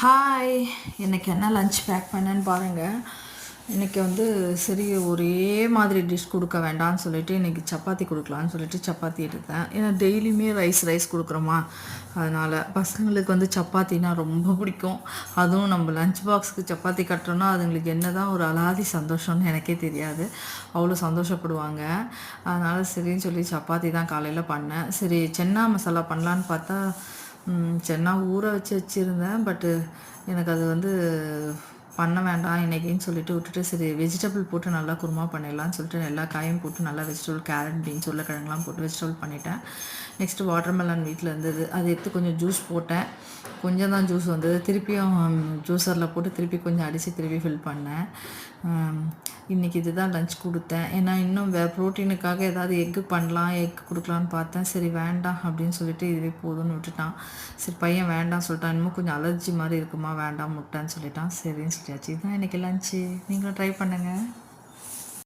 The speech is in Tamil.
ஹாய் இன்றைக்கி என்ன லஞ்ச் பேக் பண்ணேன்னு பாருங்கள் இன்றைக்கி வந்து சரி ஒரே மாதிரி டிஷ் கொடுக்க வேண்டாம்னு சொல்லிட்டு இன்றைக்கி சப்பாத்தி கொடுக்கலான்னு சொல்லிட்டு சப்பாத்தி எடுத்தேன். ஏன்னா டெய்லியுமே ரைஸ் ரைஸ் கொடுக்குறோமா. அதனால் பசங்களுக்கு வந்து சப்பாத்தினா ரொம்ப பிடிக்கும். அதுவும் நம்ம லஞ்ச் பாக்ஸுக்கு சப்பாத்தி கட்டுறோன்னா அதுங்களுக்கு என்ன தான் ஒரு அலாதி சந்தோஷம்னு எனக்கே தெரியாது. அவ்வளோ சந்தோஷப்படுவாங்க. அதனால் சரின்னு சொல்லி சப்பாத்தி தான் காலையில் பண்ணேன். சரி சென்னா மசாலா பண்ணலான்னு பார்த்தா சரி சென்னா ஊற வச்சு வச்சுருந்தேன் பட்டு எனக்கு அது வந்து பண்ண வேண்டாம் இன்றைக்கின்னு சொல்லிட்டு விட்டுட்டு சரி வெஜிடபிள் போட்டு நல்லா குருமா பண்ணிடலாம்னு சொல்லிட்டு எல்லா காயும் போட்டு நல்லா வெஜிடபிள் கேரட் பீன்ஸ் உருளைக்கிழங்குலாம் போட்டு வெஜிடபிள் பண்ணிட்டேன். நெக்ஸ்ட்டு வாட்டர்மெலன் வீட்டில் இருந்தது. அதை எடுத்து கொஞ்சம் ஜூஸ் போட்டேன். கொஞ்சம் தான் ஜூஸ் வந்தது. திருப்பியும் ஜூஸரில் போட்டு திருப்பி கொஞ்சம் அடித்து திருப்பி ஃபில் பண்ணேன். இன்றைக்கி இதுதான் லஞ்ச் கொடுத்தேன். ஏன்னா இன்னும் வே ப்ரோட்டீனுக்காக ஏதாவது எக்கு பண்ணலாம் எக் கொடுக்கலான்னு பார்த்தேன். சரி வேண்டாம் அப்படின்னு சொல்லிட்டு இதுவே போதும்னு விட்டுட்டான். சரி பையன் வேண்டாம் சொல்லிட்டான். இன்னும் கொஞ்சம் அலர்ஜி மாதிரி இருக்குமா? வேண்டாம் முட்டைன்னு சொல்லிட்டான். சரின்னு சொல்லியாச்சு. இதுதான் இன்றைக்கி லஞ்சு நீங்களும் ட்ரை பண்ணுங்கள்